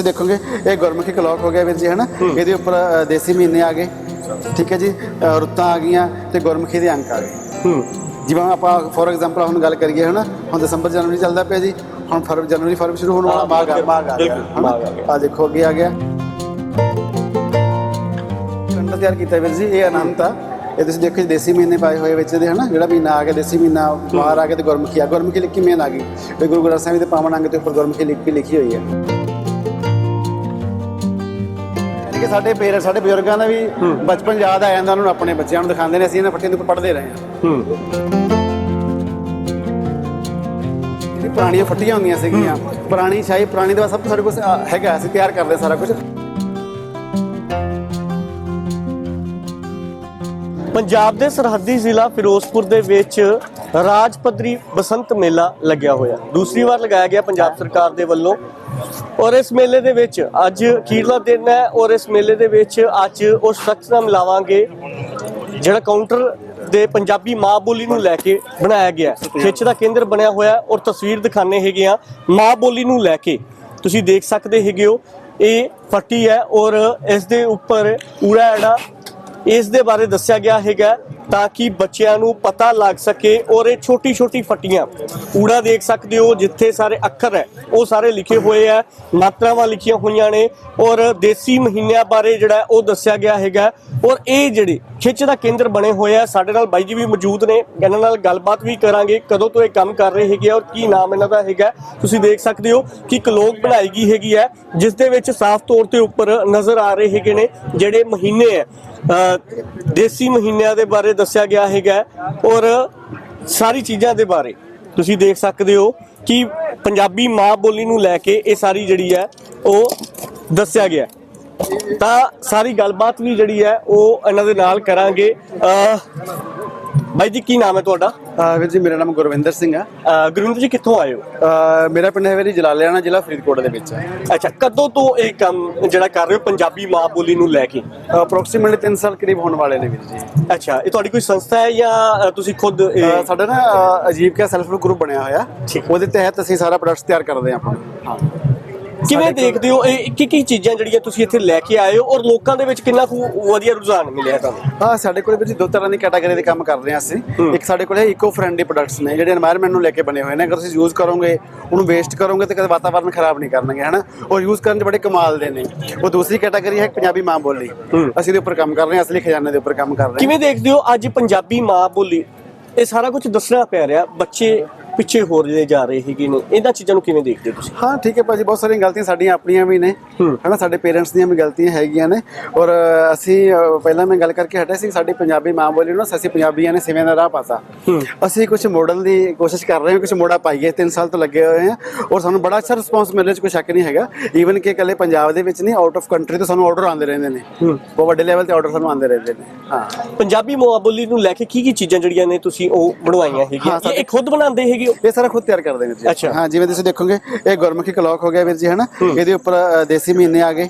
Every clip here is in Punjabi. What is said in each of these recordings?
ਤੁਸੀਂ ਦੇਖੋਗੇ ਇਹ ਗੁਰਮੁਖੀ ਕਲੌਕ ਹੋ ਗਿਆ ਵੀਰ ਜੀ ਹਨਾ? ਇਹਦੇ ਉੱਪਰ ਦੇਸੀ ਮਹੀਨੇ ਆ ਗਏ। ਠੀਕ ਹੈ ਜੀ? ਰੁੱਤਾਂ ਆ ਗਈਆਂ ਤੇ ਗੁਰਮੁਖੀ ਦੇ ਅੰਕ ਆ ਗਏ। ਹੂੰ। ਜਿਵੇਂ ਆਪਾਂ ਫੋਰ ਐਗਜ਼ਾਮਪਲ ਹੁਣ ਗੱਲ ਕਰੀਏ ਹਨਾ? ਹੁਣ ਦਸੰਬਰ ਜਨਵਰੀ ਚੱਲਦਾ ਪਿਆ ਜੀ। ਹੁਣ ਫਰਵਰੀ ਜਨਵਰੀ ਫਰਵਰੀ ਸ਼ੁਰੂ ਹੋਣ ਵਾਲਾ ਮਾਘ ਆ ਮਾਘ ਆ ਗਿਆ ਆ ਦੇਖੋ ਅੱਗੇ ਆ ਗਿਆ। ਕੰਡਾ ਤਿਆਰ ਕੀਤਾ ਵੀਰ ਜੀ ਇਹ ਅਨੰਤ ਆ। ਇਹ ਤੁਸੀਂ ਦੇਖੋ ਜੀ ਦੇਸੀ ਮਹੀਨੇ ਪਾਏ ਹੋਏ ਵਿੱਚ ਇਹਦੇ ਹਨਾ? ਜਿਹੜਾ ਮਹੀਨਾ ਆ ਗਿਆ ਦੇਸੀ ਮਹੀਨਾ ਬਾਹਰ ਆ ਗਿਆ ਤੇ ਗੁਰਮੁਖੀ ਆ। ਗੁਰਮੁਖੀ ਲਿਖੀ ਮੇਨ ਆ ਗਈ। ਤੇ ਗੁਰੂ ਗ੍ਰੰਥ ਸਾਹਿਬ ਦੇ ਪਾਵਨ ਅੰਗ ਦੇ ਉੱਪਰ ਗੁਰਮੁਖੀ ਲਿਖੀ ਲਿਖੀ ਹੋਈ ਹੈ। ਕਿ ਸਾਡੇ ਪੇਰੈਂਟਸ ਸਾਡੇ ਬਜ਼ੁਰਗਾਂ ਦਾ ਵੀ ਬਚਪਨ ਯਾਦ ਆ ਜਾਂਦਾ ਉਹਨਾਂ ਨੂੰ ਆਪਣੇ ਬੱਚਿਆਂ ਨੂੰ ਦਿਖਾਉਂਦੇ ਨੇ ਅਸੀਂ ਇਹਨਾਂ ਫੱਟੀਆਂ ਦੇ ਉੱਪਰ ਪੜ੍ਹਦੇ ਰਹੇ ਹਾਂ। ਹੂੰ। ਜਿਹੜੀ ਪੁਰਾਣੀਆਂ ਫੱਟੀਆਂ ਹੁੰਦੀਆਂ ਸੀਗੀਆਂ। ਪੁਰਾਣੀ ਸ਼ਾਹੀ ਪੁਰਾਣੀ ਦਾ ਸਭ ਸਾਡੇ ਕੋਲ ਹੈਗਾ ਅਸੀਂ ਤਿਆਰ ਕਰਦੇ ਸਾਰਾ ਕੁਝ ਪੰਜਾਬ ਦੇ ਸਰਹੱਦੀ ਜ਼ਿਲ੍ਹਾ ਫਿਰੋਜ਼ਪੁਰ ਦੇ ਵਿੱਚ ਰਾਜ ਪੱਧਰੀ ਬਸੰਤ ਮੇਲਾ ਲੱਗਿਆ ਹੋਇਆ। ਦੂਸਰੀ ਵਾਰ ਲਗਾਇਆ ਗਿਆ ਪੰਜਾਬ ਸਰਕਾਰ ਦੇ ਵੱਲੋਂ। ਔਰ ਇਸ ਮੇਲੇ ਦੇ ਵਿੱਚ ਅੱਜ ਅਖੀਰਲਾ ਦਿਨ ਹੈ ਔਰ ਇਸ ਮੇਲੇ ਦੇ ਵਿੱਚ ਅੱਜ ਉਸ ਸ਼ਖਸ ਨਾਲ ਮਿਲਾਵਾਂਗੇ ਜਿਹੜਾ ਕਾਊਂਟਰ ਦੇ ਪੰਜਾਬੀ ਮਾਂ ਬੋਲੀ ਨੂੰ ਲੈ ਕੇ ਬਣਾਇਆ ਗਿਆ। ਖਿੱਚ ਦਾ ਕੇਂਦਰ ਬਣਿਆ ਹੋਇਆ ਔਰ ਤਸਵੀਰ ਦਿਖਾਣੇ ਹੈਗੇ ਆ ਮਾਂ ਬੋਲੀ ਨੂੰ ਲੈ ਕੇ। ਤੁਸੀਂ ਦੇਖ ਸਕਦੇ ਹੈਗੇ ਹੋ ਇਹ ਫੱਟੀ ਹੈ ਔਰ ਇਸ ਦੇ ਉੱਪਰ ਊੜਾ ਐੜਾ ਇਸ ਦੇ ਬਾਰੇ ਦੱਸਿਆ ਗਿਆ ਹੈਗਾ ਤਾਂ ਕਿ ਬੱਚਿਆਂ ਨੂੰ ਪਤਾ ਲੱਗ ਸਕੇ ਔਰ ਇਹ ਛੋਟੀ ਛੋਟੀ ਫੱਟੀਆਂ ਊੜਾ ਦੇਖ ਸਕਦੇ ਹੋ ਜਿੱਥੇ ਸਾਰੇ ਅੱਖਰ ਹੈ, ਉਹ ਸਾਰੇ ਲਿਖੇ ਹੋਏ ਆ, ਮਾਤਰਾਵਾਂ ਲਿਖੀਆਂ ਹੋਈਆਂ ਨੇ ਔਰ ਦੇਸੀ ਮਹੀਨਿਆਂ ਬਾਰੇ ਜਿਹੜਾ ਉਹ ਦੱਸਿਆ ਗਿਆ ਹੈਗਾ। ਔਰ ਇਹ ਜਿਹੜੇ ਖਿੱਚ ਦਾ ਕੇਂਦਰ ਬਣੇ ਹੋਏ ਆ, ਸਾਡੇ ਨਾਲ ਬਾਈ ਜੀ ਵੀ ਮੌਜੂਦ ਨੇ, ਇਹਨਾਂ ਨਾਲ ਗੱਲਬਾਤ ਵੀ ਕਰਾਂਗੇ, ਕਦੋਂ ਤੋਂ ਇਹ ਕੰਮ ਕਰ ਰਹੇ ਹੈਗੇ ਆ ਔਰ ਕੀ ਨਾਮ ਇਹਨਾਂ ਦਾ ਹੈਗਾ। ਤੁਸੀਂ ਦੇਖ ਸਕਦੇ ਹੋ ਕਿ ਕਲੋਕ ਬਣਾਈ ਗਈ ਹੈਗੀ ਹੈ, ਜਿਸ ਦੇ ਵਿੱਚ ਸਾਫ਼ ਤੌਰ ਤੇ ਉੱਪਰ ਨਜ਼ਰ ਆ ਰਹੇ ਹੈਗੇ ਨੇ ਜਿਹੜੇ ਮਹੀਨੇ ਹੈ। ਦੇਸੀ ਮਹੀਨਿਆਂ ਦੇ ਬਾਰੇ ਦੱਸਿਆ ਗਿਆ ਹੈਗਾ ਔਰ ਸਾਰੀ ਚੀਜ਼ਾਂ ਦੇ ਬਾਰੇ ਤੁਸੀਂ ਦੇਖ ਸਕਦੇ ਹੋ ਕਿ ਪੰਜਾਬੀ ਮਾਂ ਬੋਲੀ ਨੂੰ ਲੈ ਕੇ ਇਹ ਸਾਰੀ ਜਿਹੜੀ ਹੈ ਉਹ ਦੱਸਿਆ ਗਿਆ ਤਾਂ ਸਾਰੀ ਗੱਲਬਾਤ ਵੀ ਜਿਹੜੀ ਹੈ ਉਹ ਇਹਨਾਂ ਦੇ ਨਾਲ ਕਰਾਂਗੇ। ਅ, ਬਾਈ ਜੀ ਕੀ ਨਾਮ ਹੈ ਤੁਹਾਡਾ? ਅਹ ਵੀਰ ਜੀ ਮੇਰਾ ਨਾਮ ਗੁਰਵਿੰਦਰ ਸਿੰਘ ਆ ਗੁਰਵਿੰਦਰ ਜੀ ਕਿੱਥੋਂ ਆਏ ਹੋ? ਅਹ ਮੇਰਾ ਪਿੰਡ ਹੈ ਵੀਰ ਜੀ ਜਲਾਲਿਆਣਾ ਜ਼ਿਲ੍ਹਾ ਫਰੀਦਕੋਟ ਦੇ ਵਿੱਚ। ਹੈ ਅੱਛਾ ਕਦੋਂ ਤੋਂ ਇਹ ਕੰਮ ਜਿਹੜਾ ਕਰ ਰਹੇ ਹੋ ਪੰਜਾਬੀ ਮਾਂ ਬੋਲੀ ਨੂੰ ਲੈ ਕੇ? ਅਪਰੋਕਸੀਮੇਟਲੀ 3 ਸਾਲ ਕਰੀਬ ਹੋਣ ਵਾਲੇ ਨੇ ਵੀਰ ਜੀ। ਅੱਛਾ ਇਹ ਤੁਹਾਡੀ ਕੋਈ ਸੰਸਥਾ ਹੈ ਜਾਂ ਤੁਸੀਂ ਖੁਦ ਇਹ- ਅਹ ਸਾਡਾ ਨਾ ਅਹ ਅਜੀਬ ਕਿਆ ਸੈਲਫ ਗਰੁੱਪ ਬਣਿਆ ਹੋਇਆ। ਠੀਕ। ਉਹਦੇ ਤਹਿਤ ਅਸੀਂ ਸਾਰਾ ਪ੍ਰੋਡਕਟ ਤਿਆਰ ਕਰਦੇ ਹਾਂ ਆਪਾਂ। ਹਾਂ। ਕਿਵੇਂ ਦੇਖਦੇ ਹੋ? ਇਹ ਕੀ ਕੀ ਚੀਜ਼ਾਂ ਜਿਹੜੀਆਂ ਤੁਸੀਂ ਇੱਥੇ ਲੈ ਕੇ ਆਏ ਹੋ ਔਰ ਲੋਕਾਂ ਦੇ ਵਿੱਚ ਕਿੰਨਾ ਕੁ ਵਧੀਆ ਰੁਝਾਨ ਮਿਲਿਆ ਤੁਹਾਨੂੰ? ਹਾਂ ਸਾਡੇ ਕੋਲ ਵੀ ਦੋ ਤਰ੍ਹਾਂ ਦੀ ਕੈਟਾਗਰੀ ਦੇ ਕੰਮ ਕਰ ਰਹੇ ਹਾਂ ਅਸੀਂ। ਇੱਕ ਸਾਡੇ ਕੋਲ ਇਕੋ ਫ੍ਰੈਂਡਲੀ ਪ੍ਰੋਡਕਟਸ ਨੇ ਜਿਹੜੇ এনवायरमेंट ਨੂੰ ਲੈ ਕੇ ਬਣੇ ਹੋਏ ਨੇ। ਅਗਰ ਤੁਸੀਂ ਯੂਜ਼ ਕਰੋਗੇ ਉਹਨੂੰ ਵੇਸਟ ਕਰੋਗੇ ਤੇ ਕਦੇ ਵਾਤਾਵਰਣ ਖਰਾਬ ਨਹੀਂ ਕਰਨਗੇ ਹਨਾ? ਔਰ ਯੂਜ਼ ਕਰਨ ਦੇ ਬੜੇ ਕਮਾਲ ਦੇ ਨੇ। ਉਹ ਦੂਸਰੀ ਕੈਟਾਗਰੀ ਹੈ ਪੰਜਾਬੀ ਮਾਂ ਬੋਲੀ। ਅਸੀਂ ਦੇ ਉੱਪਰ ਕੰਮ ਕਰ ਰਹੇ ਹਾਂ ਅਸਲੀ ਖਜ਼ਾਨੇ ਦੇ ਉੱਪਰ ਕੰਮ ਕਰ ਰਹੇ ਹਾਂ। ਕਿਵੇਂ ਦੇਖਦੇ ਹੋ ਅੱਜ ਪੰਜਾਬੀ ਮਾਂ ਬੋਲੀ? ਇਹ ਸਾਰਾ ਕੁਝ ਦੱਸਣਾ ਪੈ ਰਿਹਾ ਬੱਚੇ ਪਿੱਛੇ ਹੋ ਰਹੇ ਜਾ ਰਹੇ ਹੈਗੇ ਨੇ ਇਹਨਾਂ ਚੀਜ਼ਾਂ ਨੂੰ ਕਿਵੇਂ ਦੇਖਦੇ ਹੋ ਤੁਸੀਂ? ਹਾਂ ਠੀਕ ਹੈ ਭਾਜੀ ਬਹੁਤ ਸਾਰੀਆਂ ਗਲਤੀਆਂ ਸਾਡੀਆਂ ਆਪਣੀਆਂ ਵੀ ਨੇ। ਹਨਾ ਸਾਡੇ ਪੇਰੈਂਟਸ ਦੀਆਂ ਵੀ ਗਲਤੀਆਂ ਹੈਗੀਆਂ ਨੇ। ਔਰ ਅਸੀਂ ਪਹਿਲਾਂ ਮੈਂ ਗੱਲ ਕਰਕੇ ਹਟਿਆ ਸੀ ਸਾਡੀ ਪੰਜਾਬੀ ਮਾਂ ਬੋਲੀ ਨੂੰ ਅਸੀਂ ਪੰਜਾਬੀਆਂ ਨੇ ਸਿਵੇਂ ਦਾ ਰਾਹ ਪਾਤਾ। ਅਸੀਂ ਕੁਝ ਮਾਡਲ ਦੀ ਕੋਸ਼ਿਸ਼ ਕਰ ਰਹੇ ਹਾਂ ਕੁਝ ਮੋੜਾ ਪਾਈਏ 3 ਸਾਲ ਤੋਂ ਲੱਗੇ ਹੋਏ ਹਾਂ। ਔਰ ਸਾਨੂੰ ਬੜਾ ਅੱਛਾ ਰਿਸਪੌਂਸ ਮਿਲ ਰਿਹਾ ਚ ਕੋਈ ਸ਼ੱਕ ਨਹੀਂ ਹੈਗਾ। ਈਵਨ ਕਿ ਇਕੱਲੇ ਪੰਜਾਬ ਦੇ ਵਿੱਚ ਨਹੀਂ ਆਊਟ ਆਫ ਕੰਟਰੀ ਤੋਂ ਸਾਨੂੰ ਆਰਡਰ ਆਉਂਦੇ ਰਹਿੰਦੇ ਨੇ। ਬਹੁਤ ਵੱਡੇ ਲੈਵਲ ਤੇ ਆਰਡਰ ਸਾਨੂੰ ਆਉਂਦੇ ਰਹਿੰਦੇ ਨੇ। ਹਾਂ। ਪੰਜਾਬੀ ਮਾਂ ਬੋਲੀ ਨੂੰ ਲੈ ਕੇ ਕੀ ਕੀ ਚੀਜ਼ਾਂ ਜਿਹੜੀਆਂ ਨੇ ਤੁਸੀਂ ਉਹ ਬਣਵਾਈਆਂ ਹੈਗੀਆਂ? ਇਹ ਖੁਦ ਬਣਾਉਂਦੇ ਹੈਗੇ ਹੋ ਇਹ ਸਾਰਾ ਖੁਦ ਤਿਆਰ ਕਰਦੇ ਨੇ ਜੀ। ਅੱਛਾ। ਹਾਂ ਜਿਵੇਂ ਤੁਸੀਂ ਦੇਖੋਗੇ ਇਹ ਗੁਰਮੁਖੀ ਕਲੌਕ ਹੋ ਗਿਆ ਵੀਰ ਜੀ ਹਨਾ? ਇਹਦੇ ਉੱਪਰ ਦੇਸੀ ਮਹੀਨੇ ਆ ਗਏ।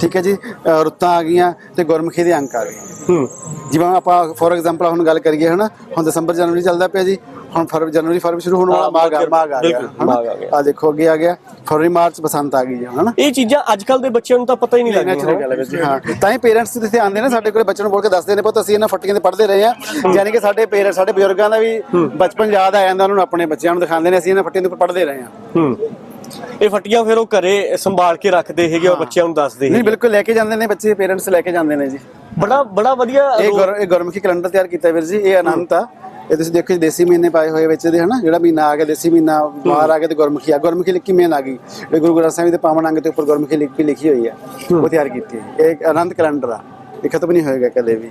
ਠੀਕ ਹੈ ਜੀ? ਰੁੱਤਾਂ ਆ ਗਈਆਂ ਤੇ ਗੁਰਮੁਖੀ ਦੇ ਅੰਕ ਆ ਗਏ। ਹੂੰ। ਜਿਵੇਂ ਆਪਾਂ ਫੋਰ ਐਗਜ਼ਾਮਪਲ ਹੁਣ ਗੱਲ ਕਰੀਏ ਹਨਾ? ਹੁਣ ਦਸੰਬਰ ਜਨਵਰੀ ਚੱਲਦਾ ਪਿਆ ਜੀ। ਹੁਣ ਫਰਵਰੀ ਜਨਵਰੀ ਫਰਵਰੀ ਸ਼ੁਰੂ ਹੋਣ ਵਾਲਾ ਮਾਘ ਆ ਮਾਘ ਆ ਗਿਆ ਬਿਲਕੁਲ, ਮਾਘ ਆ ਗਿਆ। ਆ ਦੇਖੋ ਅੱਗੇ ਆ ਗਿਆ ਫਰਵਰੀ ਮਾਰਚ ਬਸੰਤ ਆ ਗਈ ਜੀ ਹਨਾ? ਇਹ ਚੀਜ਼ਾਂ ਅੱਜ ਕੱਲ ਦੇ ਬੱਚਿਆਂ ਨੂੰ ਤਾਂ ਪਤਾ ਹੀ ਨਹੀਂ ਲੱਗਦੀਆਂ ਹੈ। ਤਾਂ ਹੀ ਪੇਰੈਂਟਸ ਇੱਥੇ ਆਉਂਦੇ ਨੇ ਸਾਡੇ ਕੋਲ ਬੱਚਿਆਂ ਨੂੰ ਬੋਲ ਕੇ ਦੱਸਦੇ ਨੇ ਪੁੱਤ ਅਸੀਂ ਇਹਨਾਂ ਫੱਟੀਆਂ ਤੇ ਪੜ੍ਹਦੇ ਰਹੇ ਹਾਂ। ਯਾਨੀ ਕਿ ਸਾਡੇ ਪੇਰੈਂਟਸ ਸਾਡੇ ਬਜ਼ੁਰਗਾਂ ਦਾ ਵੀ ਬਚਪਨ ਯਾਦ ਆ ਜਾਂਦਾ ਉਹਨਾਂ ਨੂੰ ਆਪਣੇ ਬੱਚਿਆਂ ਨੂੰ ਦਿਖਾਉਂਦੇ ਨੇ ਅਸੀਂ ਇਹਨਾਂ ਫੱਟੀਆਂ ਦੇ ਉੱਪਰ ਪੜ੍ਹਦੇ ਰਹੇ ਹੂੰ। ਇਹ ਫੱਟੀਆਂ ਫਿਰ ਉਹ ਘਰੇ ਸੰਭਾਲ ਕੇ ਰੱਖਦੇ ਹੈਗੇ ਔਰ ਬੱਚਿਆਂ ਨੂੰ ਦੱਸਦੇ ਨਹੀਂ ਬਿਲਕੁਲ ਲੈ ਕੇ ਜਾਂਦੇ ਨੇ ਬੱਚੇ ਪੇਰੈਂਟਸ ਲੈ ਕੇ ਜਾਂਦੇ ਨੇ ਜੀ। ਬੜਾ ਬੜਾ ਵਧੀਆ ਇਹ ਗੁਰਮੁਖੀ ਕੈਲੰਡਰ ਤਿਆਰ ਕੀਤਾ ਵੀਰ ਜੀ ਇਹ ਅਨੰਤ ਆ। ਇਹ ਤੁਸੀਂ ਦੇਖੋ ਦੇਸੀ ਮਹੀਨੇ ਪਾਏ ਹੋਏ ਵਿੱਚ ਇਹਦੇ ਹਨਾ? ਜਿਹੜਾ ਮਹੀਨਾ ਆ ਗਿਆ ਦੇਸੀ ਮਹੀਨਾ ਬਾਹਰ ਆ ਗਿਆ ਤੇ ਗੁਰਮੁਖੀ ਆ। ਗੁਰਮੁਖੀ ਲਿਖੀ ਮੇਨ ਆ ਗਈ। ਇਹ ਗੁਰੂ ਗ੍ਰੰਥ ਸਾਹਿਬ ਦੇ ਪਾਵਨ ਅੰਗ ਦੇ ਉੱਪਰ ਗੁਰਮੁਖੀ ਲਿਖੀ ਲਿਖੀ ਹੋਈ ਹੈ। ਉਹ ਤਿਆਰ ਕੀਤੀ ਹੈ। ਇਹ ਅਨੰਤ ਕੈਲੰਡਰ ਆ। ਇਹ ਖਤਮ ਨਹੀਂ ਹੋਏਗਾ ਕਦੇ ਵੀ।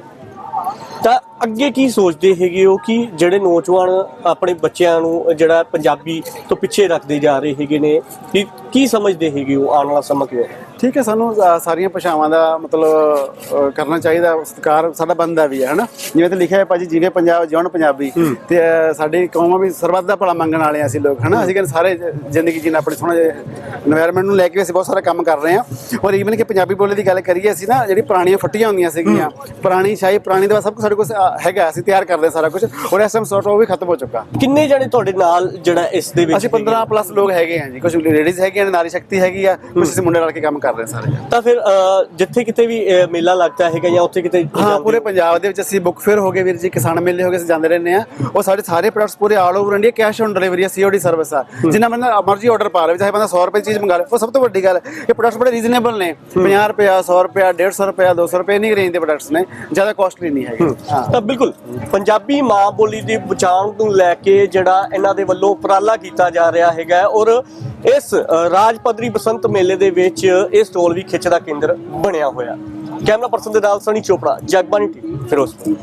ਤਾਂ ਅੱਗੇ ਕੀ ਸੋਚਦੇ ਹੈਗੇ ਉਹ ਕਿ ਜਿਹੜੇ ਨੌਜਵਾਨ ਆਪਣੇ ਬੱਚਿਆਂ ਨੂੰ ਜਿਹੜਾ ਪੰਜਾਬੀ ਤੋਂ ਪਿੱਛੇ ਰੱਖਦੇ ਜਾ ਰਹੇ ਹੈਗੇ ਨੇ ਕਿ ਕੀ ਸਮਝਦੇ ਹੈਗੇ ਉਹ ਆਉਣ ਵਾਲਾ ਸਮਾਂ ਕਿਵੇਂ ਠੀਕ ਹੈ ਸਾਨੂੰ ਸਾਰੀਆਂ ਭਾਸ਼ਾਵਾਂ ਦਾ ਮਤਲਬ ਕਰਨਾ ਚਾਹੀਦਾ ਸਤਿਕਾਰ ਸਾਡਾ ਬੰਦਾ ਵੀ ਹੈ ਹਨਾ? ਜਿਵੇਂ ਤੇ ਲਿਖਿਆ ਹੈ ਭਾਜੀ ਜਿਵੇਂ ਪੰਜਾਬ ਜਿਉਣ ਪੰਜਾਬੀ। ਤੇ ਸਾਡੀ ਕੌਮਾਂ ਵੀ ਸਰਬੱਤ ਦਾ ਭਲਾ ਮੰਗਣ ਵਾਲੇ ਆ ਅਸੀਂ ਲੋਕ ਹਨਾ? ਅਸੀਂ ਕਹਿੰਦੇ ਸਾਰੇ ਜ਼ਿੰਦਗੀ ਜੀਣਾ ਆਪਣੇ ਸੋਹਣਾ এনवायरमेंट ਨੂੰ ਲੈ ਕੇ ਅਸੀਂ ਬਹੁਤ ਸਾਰਾ ਕੰਮ ਕਰ ਰਹੇ ਹਾਂ। ਔਰ ਈਵਨ ਕਿ ਪੰਜਾਬੀ ਬੋਲੇ ਦੀ ਗੱਲ ਕਰੀਏ ਅਸੀਂ ਨਾ ਜਿਹੜੀ ਪੁਰਾਣੀਆਂ ਫੱਟੀਆਂ ਹੁੰਦੀਆਂ ਸੀਗੀਆਂ ਪੁਰਾਣੀ ਸ਼ਾਹੀ ਪੁਰਾਣੀ ਦਾ ਸਭ ਕੁਝ ਸਾਡੇ ਕੋਲ ਹੈਗਾ ਅਸੀਂ ਤਿਆਰ ਕਰਦੇ ਸਾਰਾ ਕੁਝ ਔਰ ਇਸ ਟਾਈਮ ਸਟਾਕ ਉਹ ਵੀ ਖਤਮ ਹੋ ਚੁੱਕਾ। ਕਿੰਨੇ ਜਣੇ ਤੁਹਾਡੇ ਨਾਲ ਜਿਹੜਾ ਇਸ ਦੇ ਵਿੱਚ ਅਸੀਂ 15 ਪਲੱਸ ਲੋਕ ਹੈਗੇ ਹਾਂ ਜੀ। ਕੁਝ ਲੇਡੀਜ਼ ਹੈਗੀਆਂ ਨੇ ਨਾਰੀ ਸ਼ਕਤੀ ਹੈਗੀ ਆ ਕੁਝ ਅਸੀਂ ਮੁੰਡੇ ਰਲ ਕੇ ਕੰਮ ਕਰ ਰਹੇ ਸਾਰੇ। ਤਾਂ ਫਿਰ ਜਿੱਥੇ ਕਿਤੇ ਵੀ ਮੇਲਾ ਲੱਗਦਾ ਹੈਗਾ ਜਾਂ ਉੱਥੇ ਕਿਤੇ ਹਾਂ ਪੂਰੇ ਪੰਜਾਬ ਦੇ ਵਿੱਚ ਅਸੀਂ ਬੁੱਕ ਫੇਅਰ ਹੋ ਗਏ ਵੀਰ ਜੀ ਕਿਸਾਨ ਮੇਲੇ ਹੋ ਗਏ ਅਸੀਂ ਜਾਂਦੇ ਰਹਿੰਦੇ ਆ ਉਹ ਸਾਡੇ ਸਾਰੇ ਪ੍ਰੋਡਕਟਸ ਪੂਰੇ all over India cash on delivery ਆ ਸੀਓਡੀ ਸਰਵਿਸ ਆ। ਜਿੰਨਾ ਬੰਦਾ ਮਰਜ਼ੀ ਆਰਡਰ ਪਾ ਲਵੇ ਚਾਹੇ ਬੰਦਾ 100 ਰੁਪਏ ਚੀਜ਼ ਮੰਗਾ ਲੇ ਉਹ ਸਭ ਤੋਂ ਵੱਡੀ ਗੱਲ ਹੈ ਕਿ ਪ੍ਰੋਡਕਟਸ ਬੜੇ ਰੀਜ਼ਨੇਬਲ ਨੇ। 50 ਰੁਪਿਆ 100 ਰੁਪਿਆ 150 ਰੁਪਿਆ 200 ਰੁਪਏ ਨਹੀਂ ਰੇਂਜ ਦੇ ਪ੍ਰੋਡਕਟਸ ਨੇ ਜ਼ਿਆਦਾ ਕਾਸਟਲੀ ਨਹੀਂ ਹੈਗੇ। ਹਾਂ। ਤਾਂ ਬਿਲਕੁਲ। ਪੰਜਾਬੀ ਮਾਂ ਬੋਲੀ ਦੀ ਬਚਾਉਣ ਨੂੰ ਲੈ ਕੇ ਜਿਹੜਾ ਇਹਨਾਂ ਦੇ ਵੱਲੋਂ ਉਪਰਾਲਾ ਕੀਤਾ ਜਾ ਰਿਹਾ ਹੈਗਾ ਔਰ ਇਸ ਰਾਜ ਪੱਧਰੀ ਬਸੰਤ ਮੇਲੇ ਦੇ ਵਿੱਚ ਇਹ ਸਟੋਲ ਵੀ ਖਿੱਚ ਦਾ ਕੇਂਦਰ ਬਣਿਆ ਹੋਇਆ। ਕੈਮਰਾ ਪਰਸਨ ਦੇ ਨਾਲ ਸਣੀ ਚੋਪੜਾ ਜਗਬਾਨੀ ਟੀਵੀ, ਫਿਰੋਜ਼ਪੁਰ।